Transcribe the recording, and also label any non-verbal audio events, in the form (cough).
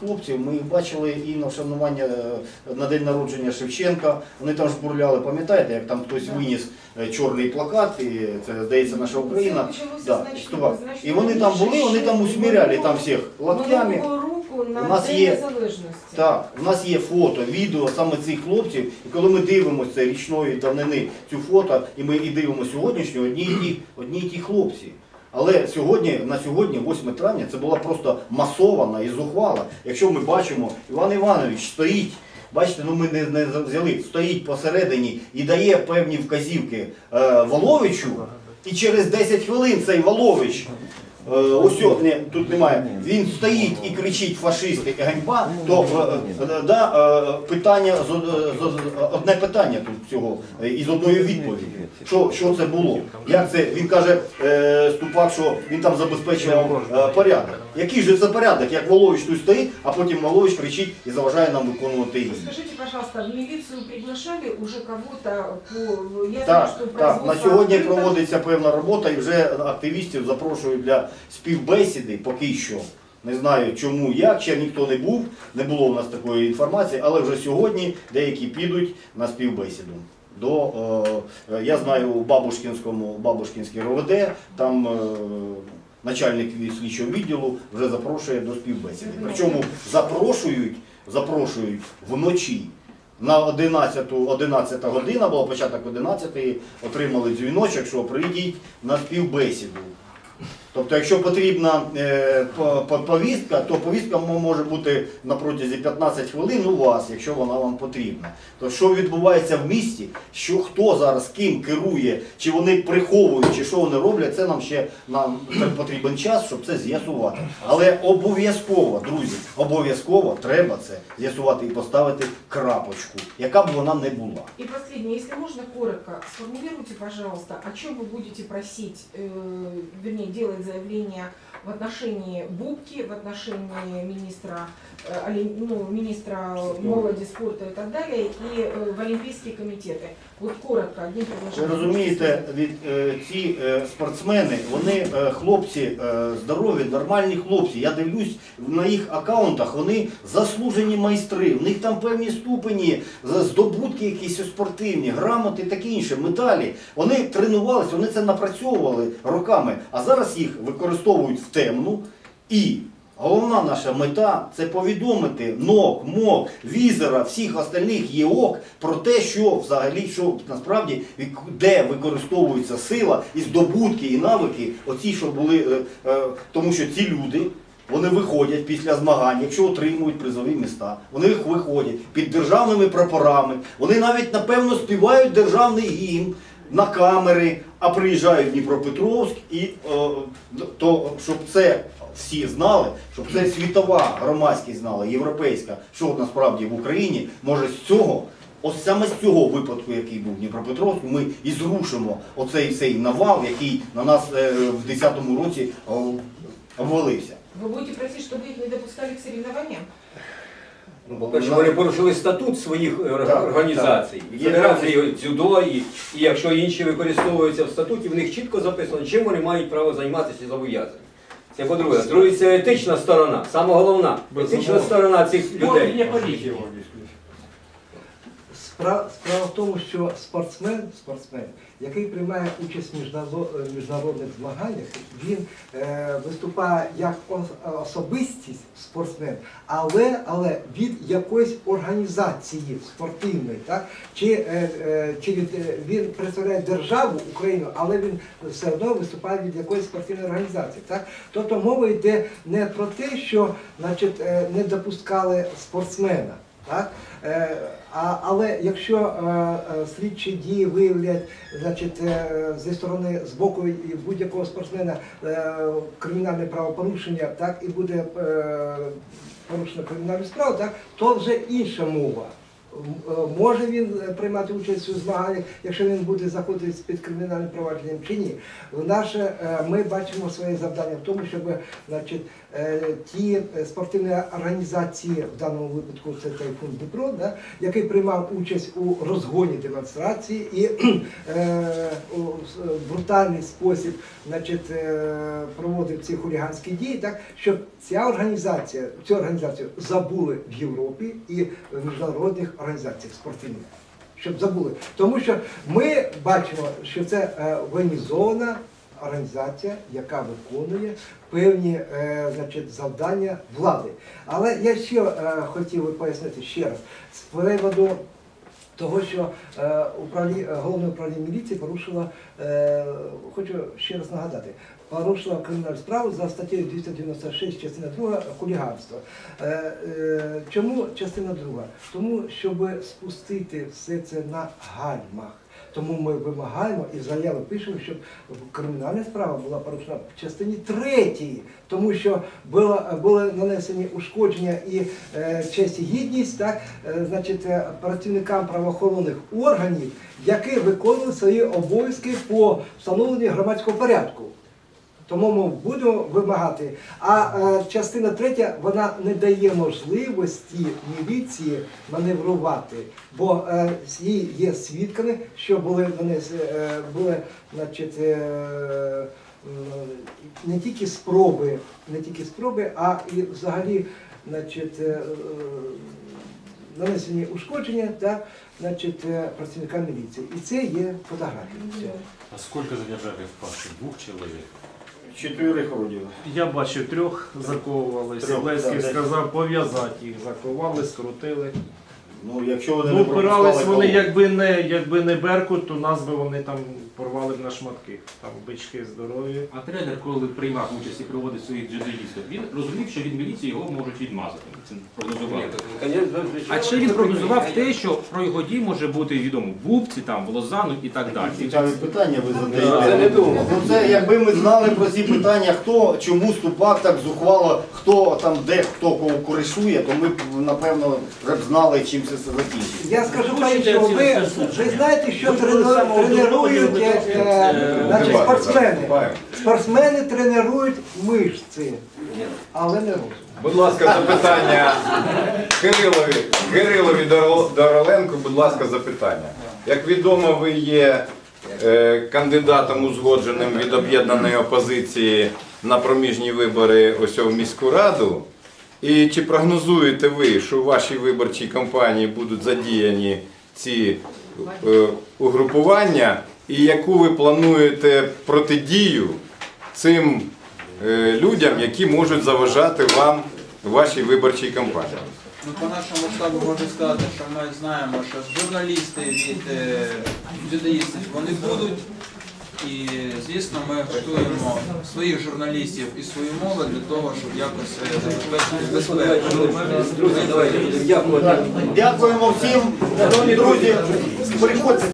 Хлопців ми їх бачили і на вшанування е, на день народження Шевченка. Вони там жбурляли, пам'ятаєте, як там хтось виніс е, чорний плакат, і це здається наша Україна. Да, І вони там були, вони там усміряли там всіх на У нас є-. Так, у нас є фото, відео саме цих хлопців, і коли ми дивимося річної давнини цю фото, і ми і дивимося сьогоднішню, одні і ті, одні і ті хлопці. Але сьогодні, на сьогодні, 8 травня, це була просто масована і зухвала. Якщо ми бачимо, Іван Іванович стоїть, бачите, ну ми не, не взяли, стоїть посередині і дає певні вказівки е, Воловичу, і через 10 хвилин цей Волович Е, Ось о, ні, тут немає. Він стоїть і кричить фашисти і ганьба, то е, е, да, е, питання з- е, з- одне питання тут цього е, із одної відповіді. Що, що це було? Як це? Він каже, е, Ступак, що він там забезпечував е, порядок. Який же це порядок? Як Волович тут стоїть, а потім Волович кричить і заважає нам виконувати її. Скажите, пожалуйста, в милицию приглашали уже кого-то по... Я знаю, Так, что так. На производство сьогодні открыто. проводиться певна робота і вже активістів запрошують для співбесіди поки що. Не знаю чому, як, ще ніхто не був, не було у нас такої інформації, але вже сьогодні деякі підуть на співбесіду. До, е, я знаю у Бабушкінському, Бабушкінській РОВД, там е, начальник слідчого відділу вже запрошує до співбесіди. Причому запрошують, запрошують вночі. На 11, 11 година, була початок 11, отримали дзвіночок, що прийдіть на співбесіду. Тобто, якщо потрібна е, по- по- повістка, то повістка може бути на протязі 15 хвилин у вас, якщо вона вам потрібна. То що відбувається в місті, що хто зараз ким керує, чи вони приховують, чи що вони роблять, це нам ще нам потрібен час, щоб це з'ясувати. Але обов'язково, друзі, обов'язково треба це з'ясувати і поставити крапочку, яка б вона не була. И последнее, если можно коротко, сформулируйте, пожалуйста, о чем вы будете просить, э, вернее, делать заявление в отношении Бубки, в отношении министра, э, олим- ну, министра молоди, спорта и так далее, и э, в Олимпийские комитеты. Вот коротко, одним Ви предложением. розумієте, від е, ці е, спортсмени, вони е, хлопці е, здорові, нормальні хлопці. Я дивлюсь на їх акаунтах, вони заслужені майстри. В них там певні ступені, за- здобутки якісь спортивні, грамоти, таке інше, медалі. Вони тренувалися, вони це напрацьовували роками, а зараз їх використовують в темну і. Головна наша мета це повідомити НОК, МОК, Візера, всіх остальних ЄОК про те, що взагалі, що насправді де використовується сила і здобутки, і навики, оці, що були, е, е, тому що ці люди. Вони виходять після змагань, якщо отримують призові міста. Вони виходять під державними прапорами. Вони навіть напевно співають державний гімн на камери, а приїжджають в Дніпропетровськ і е, то, щоб це всі знали, щоб це світова громадськість знала, європейська, що насправді в Україні може з цього. Ось саме з цього випадку, який був в Дніпропетровську, ми і зрушимо оцей цей навал, який на нас е, в 10-му році о, обвалився. Вы будете просить, чтобы их не допускали к соревнованиям? Ну, по-перше, вони порушили статут своїх е, Так, організацій. так. І Федерації дзюдо, і, і якщо інші використовуються в статуті, в них чітко записано, чим вони мають право займатися і зобов'язані. Це по-друге. Друге, це етична сторона, саме головна. Етична сторона цих людей. Справа, в тому, що спортсмен, спортсмен, який приймає участь в е, міжнародних змаганнях, він е, виступає як особистість спортсмен, але, але від якоїсь організації спортивної, так? Чи, е, е, чи від, е, він представляє державу Україну, але він все одно виступає від якоїсь спортивної організації. Так? Тобто мова йде не про те, що значить, е, не допускали спортсмена. Так? Е, але якщо е, е, слідчі дії виявлять значить, зі сторони з боку будь-якого спортсмена кримінальне правопорушення, так і буде порушена кримінальна справа, так, то вже інша мова. Може він приймати участь у змаганнях, якщо він буде заходити під кримінальним провадженням чи ні. Наше, ми бачимо своє завдання в тому, щоб значить, ті е, спортивні організації, в даному випадку це Тайфун Дніпро, да, який приймав участь у розгоні демонстрації і (clears throat) е, у брутальний спосіб значить, е, проводив ці хуліганські дії, так, щоб ця організація, цю організацію забули в Європі і в міжнародних організаціях спортивних. Щоб забули. Тому що ми бачимо, що це е, воєнізована організація, яка виконує певні е, значить, завдання влади. Але я ще е, хотів би пояснити ще раз з приводу того, що е, управлі... головне управління міліції порушило, е, хочу ще раз нагадати, порушило кримінальну справу за статтею 296, частина 2 хуліганство. Е, е, чому частина 2? Тому, щоб спустити все це на гальмах. Тому ми вимагаємо і заяви пишемо, щоб кримінальна справа була порушена в частині третій, тому що було, були нанесені ушкодження і е, честь і гідність, так, е, значить, е, працівникам правоохоронних органів, які виконували свої обов'язки по встановленню громадського порядку. Тому ми будемо вимагати. А е, частина третя вона не дає можливості міліції маневрувати, бо е, є свідками, що були нанесені, е, були, значить, не тільки спроби, не тільки спроби, а і взагалі, значить, нанесені ушкодження та значить, працівника міліції. І це є фотографії. Все. А сколько задержали в парке? Двух человек? Чотири вроді. Я бачив трьох заковували. Трьох, Сілецький да, сказав пов'язати їх, заковали, скрутили. Ну, якщо вони Ну, не опирались пропускали вони, колону. якби не, якби не Беркут, то нас би вони там порвали б на шматки. Там бички здорові. А тренер, коли приймав участь і проводить своїх джедоїстів, він розумів, що від міліції його можуть відмазати. Це. А чи він прогнозував те, що про його дії може бути відомо в Бубці, там, в Лозану і так далі? Цікаві питання ви Це задаєте. не думав. Ну це якби ми знали про ці питання, хто чому ступак так зухвало, хто там де хто кого коришує, то ми б напевно вже б знали, чим це все закінчиться. Я скажу, що ви, ви знаєте, що трену- тренують е, е, значить, спортсмени. Спортсмени тренують мишці, але не розум. Будь ласка, запитання Кирилові, Кирилові Доро- Дороленку, будь ласка, запитання. Як відомо, ви є е, кандидатом узгодженим від об'єднаної опозиції на проміжні вибори ось в міську раду. І чи прогнозуєте ви, що у вашій виборчій кампанії будуть задіяні ці е, угрупування, і яку ви плануєте протидію цим е, людям, які можуть заважати вам в вашій виборчій кампанії? Ну, по нашому штабу можу сказати, що ми знаємо, що журналісти від е, дзюдоїстів вони будуть. І звісно, ми готуємо своїх журналістів і свою мову для того, щоб якось забезпечити безпеку. Дякуємо всім, друзі. Приходьте.